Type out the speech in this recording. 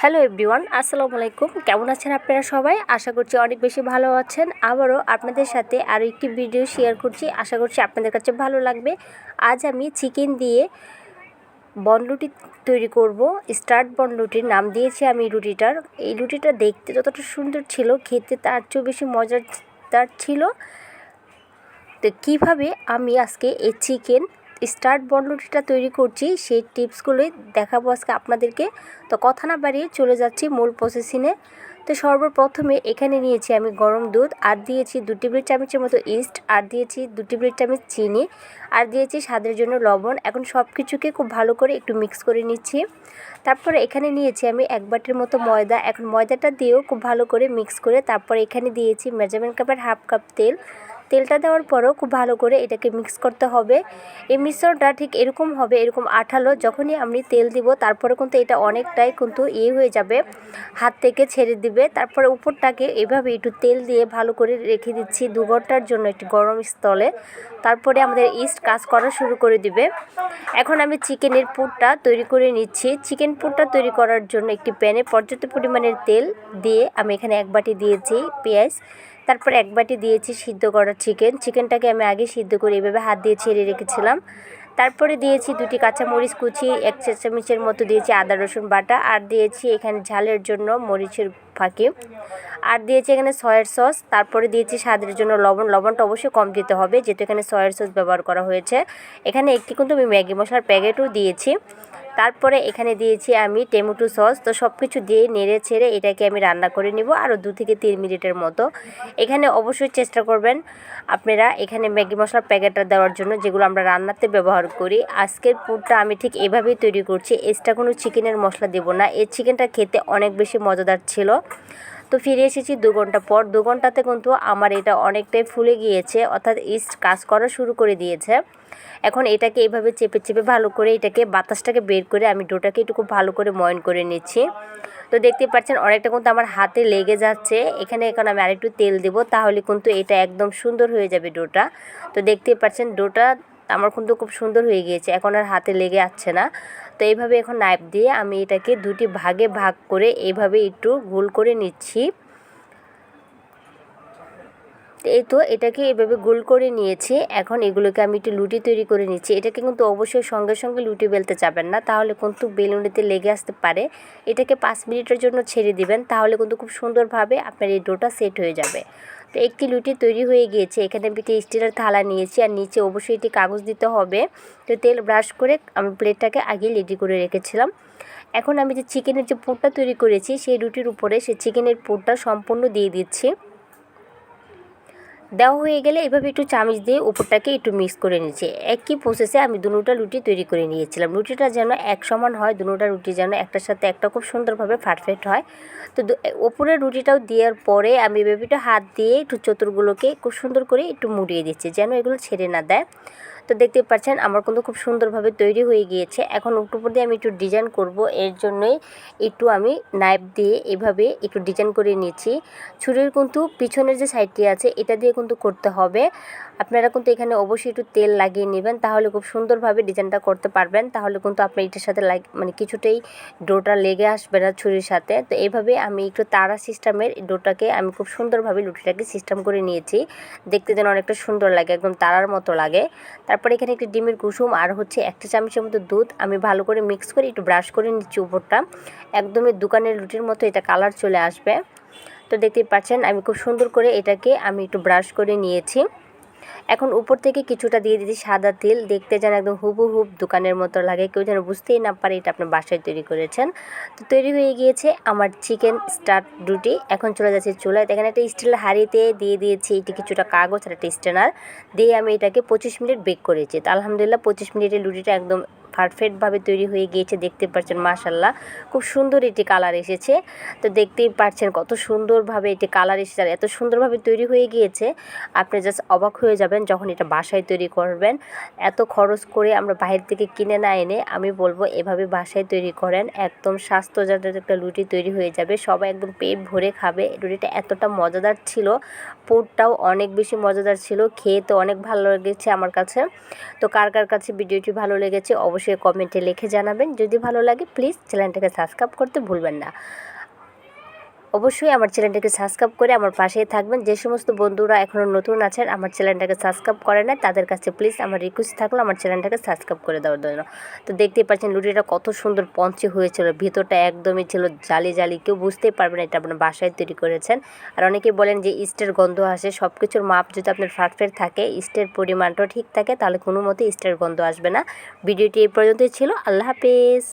Hello everyone আসসালামু আলাইকুম। কেমন আছেন আপনারা সবাই? আশা করছি অনেক বেশি ভালো আছেন। আবারও আপনাদের সাথে আরও একটি ভিডিও শেয়ার করছি। আশা করছি আপনাদের কাছে ভালো লাগবে। আজ আমি চিকেন দিয়ে বনরুটি তৈরি করব। স্টার্ট বনরুটির নাম দিয়েছি আমি রুটিটার। এই রুটিটা দেখতে যতটা সুন্দর ছিল, খেতে তার চেয়েও বেশি মজাদার ছিল। তো কীভাবে আমি আজকে এই চিকেন স্টার্ট বনরুটিটা তৈরি করছি, সেই টিপসগুলোই দেখাবো আজকে আপনাদেরকে। তো কথা না বাড়িয়ে চলে যাচ্ছি মূল প্রসেসিংয়ে তো সর্বপ্রথমে এখানে নিয়েছি আমি গরম দুধ, আর দিয়েছি দু টেবিল চামচের মতো ইস্ট আর দিয়েছি দু টেবিল চামচ চিনি, আর দিয়েছি স্বাদের জন্য লবণ। এখন সব কিছুকে খুব ভালো করে একটু মিক্স করে নিচ্ছি। তারপরে এখানে নিয়েছি আমি এক বাটির মতো ময়দা। এখন ময়দাটা দিয়েও খুব ভালো করে মিক্স করে তারপরে এখানে দিয়েছি মেজারমেন্ট কাপের হাফ কাপ তেল। তেলটা দেওয়ার পরও খুব ভালো করে এটাকে মিক্স করতে হবে। এই মিশ্রণটা ঠিক এরকম হবে, এরকম আঠালো, যখনই আমি তেল দিব তারপরে কিন্তু এটা অনেকটাই কিন্তু ইয়ে হয়ে যাবে, হাত থেকে ছেড়ে দিবে। তারপরে উপরটাকে এভাবে একটু তেল দিয়ে ভালো করে রেখে দিচ্ছি দু ঘণ্টার জন্য একটি গরম স্থলে। তারপরে আমাদের ইস্ট কাজ করা শুরু করে দিবে। এখন আমি চিকেনের পুরটা তৈরি করে নিচ্ছি। চিকেন পুরটা তৈরি করার জন্য একটি প্যানে পর্যাপ্ত পরিমাণের তেল দিয়ে আমি এখানে এক বাটি দিয়েছি পেঁয়াজ। তারপর এক বাটি দিয়েছি সিদ্ধ করা চিকেন চিকেনটাকে আমি আগে সিদ্ধ করে এভাবে হাত দিয়ে ছেড়ে রেখেছিলাম। তারপরে দিয়েছি দুটি কাঁচামরিচ কুচি, এক চামচের মতো দিয়েছি আদা, রসুন বাটা, আর দিয়েছি এখানে ঝালের জন্য মরিচের ফাঁকি। আর দিয়েছি এখানে সয়ের সস তারপরে দিয়েছি স্বাদের জন্য লবণ। লবণটা অবশ্যই কম দিতে হবে, যেহেতু এখানে সয়ের সস ব্যবহার করা হয়েছে। এখানে একটি কিন্তু আমি ম্যাগি মশলার প্যাকেটও দিয়েছি। তারপরে এখানে দিয়েছি আমি টেমোটো সস। তো সব কিছু দিয়ে নেড়ে ছেড়ে এটাকে আমি রান্না করে নিব আরও দু থেকে তিন মিনিটের মতো। এখানে অবশ্যই চেষ্টা করবেন আপনারা এখানে ম্যাগি মশলার প্যাকেটটা দেওয়ার জন্য যেগুলো আমরা রান্নাতে ব্যবহার করি। আজকের পুরটা আমি ঠিক এভাবেই তৈরি করছি। এক্সট্রা কোনো চিকেনের মশলা দেব না। এই চিকেনটা খেতে অনেক বেশি মজাদার ছিল। তো ফিরে এসেছি দু ঘণ্টা পর। দু ঘন্টাতে কিন্তু আমার এটা অনেকটাই ফুলে গিয়েছে, অর্থাৎ ইস্ট কাজ করা শুরু করে দিয়েছে। এখন এটাকে এইভাবে চেপে চেপে ভালো করে এটাকে বাতাসটাকে বের করে আমি ডোটাকে একটু খুব ভালো করে ময়ন করে নিচ্ছি। তো দেখতে পাচ্ছেন অনেকটা কিন্তু আমার হাতে লেগে যাচ্ছে। এখানে এখন আমি আরেকটু তেল দেব, তাহলে কিন্তু এটা একদম সুন্দর হয়ে যাবে ডোটা। তো দেখতে পাচ্ছেন ডোটা আমার কিন্তু খুব সুন্দর হয়ে গিয়েছে। এখন আর হাতে লেগে আসছে না। তো এইভাবে এখন নাইফ দিয়ে আমি এটাকে দুটি ভাগে ভাগ করে এইভাবে একটু গোল করে নিচ্ছি। এই তো এটাকে এভাবে গোল করে নিয়েছি। এখন এগুলোকে আমি একটু লুটি তৈরি করে নিচ্ছি। এটাকে কিন্তু অবশ্যই সঙ্গে সঙ্গে লুটি বেলতে যাবেন না। তাহলে কিন্তু বেলুনিতে লেগে আসতে পারে। এটাকে পাঁচ মিনিটের জন্য ছেড়ে দিবেন। তাহলে কিন্তু খুব সুন্দরভাবে আপনার এই ডোটা সেট হয়ে যাবে। তো একটি লুটি তৈরি হয়ে গিয়েছে। এখানে আমি একটি স্টিলের থালা নিয়েছি আর নিচে অবশ্যই এটি কাগজ দিতে হবে। তো তেল ব্রাশ করে আমি প্লেটটাকে আগে রেডি করে রেখেছিলাম। এখন আমি যে চিকেনের যে পোটটা তৈরি করেছি, সেই রুটির উপরে সেই চিকেনের পোটটা সম্পূর্ণ দিয়ে দিচ্ছি। দেওয়া হয়ে গেলে এভাবে একটু চামচ দিয়ে উপরটাকে একটু মিক্স করে নিয়েছি। একই প্রসেসে আমি দুটা রুটি তৈরি করে নিয়েছিলাম। রুটিটা যেন এক সমান হয় দুটা রুটি যেন একটার সাথে একটা খুব সুন্দরভাবে পারফেক্ট হয়। তো ওপরের রুটিটাও দেওয়ার পরে আমি এভাবে একটু হাত দিয়ে একটু চতুরগুলোকে খুব সুন্দর করে একটু মুড়িয়ে দিচ্ছি, যেন এগুলো ছেড়ে না দেয়। তো দেখতে পাচ্ছেন, আমার কিন্তু খুব সুন্দরভাবে তৈরি হয়ে গিয়েছে। এখন উপর দিয়ে আমি একটু ডিজাইন করব, এর জন্যই একটু আমি নাইফ দিয়ে এভাবে একটু ডিজাইন করে নিয়েছি। ছুরির কিন্তু পিছনের যে সাইডটি আছে, এটা দিয়ে কিন্তু করতে হবে। আপনারা কিন্তু এখানে অবশ্যই একটু তেল লাগিয়ে নেবেন, তাহলে খুব সুন্দরভাবে ডিজাইনটা করতে পারবেন। তাহলে কিন্তু আপনি এটার সাথে লাগ মানে কিছুটাই ডোটা লেগে আসবে না ছুরির সাথে। তো এইভাবে আমি একটু তারা সিস্টেমের ডোটাকে আমি খুব সুন্দরভাবে লুটিটাকে সিস্টেম করে নিয়েছি। দেখতে যেন অনেকটা সুন্দর লাগে, একদম তারার মতো লাগে। তারপরে এখানে একটি ডিমের কুসুম আর হচ্ছে একটা চামচের মতো দুধ। আমি ভালো করে মিক্স করে একটু ব্রাশ করে নিচ্ছি উপরটা। একদমই দোকানের রুটির মতো এটা কালার চলে আসবে। তো দেখতেই পাচ্ছেন, আমি খুব সুন্দর করে এটাকে আমি একটু ব্রাশ করে নিয়েছি। এখন উপর থেকে কিছুটা দিয়ে দিচ্ছি সাদা তেল। দেখতে যেন একদম হুবু হুব দোকানের মতো লাগে। কেউ যেন বুঝতেই না পারে এটা আপনার বাসায় তৈরি করেছেন। তো তৈরি হয়ে গিয়েছে আমার চিকেন স্টার রুটি। এখন চলে যাচ্ছে চুলায়। এখানে একটা স্টিলের হাঁড়িতে দিয়ে দিয়েছি এটি কিছুটা কাগজ আর একটা স্টেনার দিয়ে আমি এটাকে পঁচিশ মিনিট বেক করেছি। তো আলহামদুলিল্লাহ পঁচিশ মিনিটের রুটিটা একদম পারফেক্টভাবে তৈরি হয়ে গিয়েছে, দেখতে পাচ্ছেন মাশাল্লাহ খুব সুন্দর এটি কালার এসেছে। তো দেখতেই পাচ্ছেন কত সুন্দরভাবে এটি কালার এসেছে আর এত সুন্দরভাবে তৈরি হয়ে গিয়েছে। আপনি জাস্ট অবাক হয়ে যাবেন যখন এটা বাসায় তৈরি করবেন। এত খরচ করে আমরা বাইরে থেকে কিনে না এনে আমি বলব এভাবে বাসায় তৈরি করেন। একদম স্বাস্থ্যজাত একটা রুটি তৈরি হয়ে যাবে। সবাই একদম পেট ভরে খাবে। রুটিটা এতটা মজাদার ছিল। পুরটাও অনেক বেশি মজাদার ছিল। খেয়ে তো অনেক ভালো লেগেছে আমার কাছে। তো কার কার কাছে ভিডিওটি ভালো লেগেছে অবশ্যই অবশ্যই কমেন্টে লিখে জানাবেন। যদি ভালো লাগে প্লিজ চ্যানেলটাকে সাবস্ক্রাইব করতে ভুলবেন না। অবশ্যই আমার চ্যানেলটাকে সাবস্ক্রাইব করে আমার পাশেই থাকবেন। যে সমস্ত বন্ধুরা এখনও নতুন আছেন, আমার চ্যানেলটাকে সাবস্ক্রাইব করে না তাদের কাছে প্লিজ আমার রিকোয়েস্ট থাকল আমার চ্যানেলটাকে সাবস্ক্রাইব করে দেওয়ার জন্য। তো দেখতেই পাচ্ছেন লুটিটা কত সুন্দর পঞ্চে হয়েছিল। ভিতরটা একদমই ছিল জালি জালি, কেউ বুঝতেই পারবেন এটা আপনার বাসায় তৈরি করেছেন। আর অনেকেই বলেন যে ইস্টের গন্ধ আসে সব কিছুর মাপ যদি আপনার পারফেক্ট থাকে, ইস্টের পরিমাণটাও ঠিক থাকে, তাহলে কোনো মতে ইস্টের গন্ধ আসবে না। ভিডিওটি এই পর্যন্তই ছিল, আল্লাহ হাফেজ।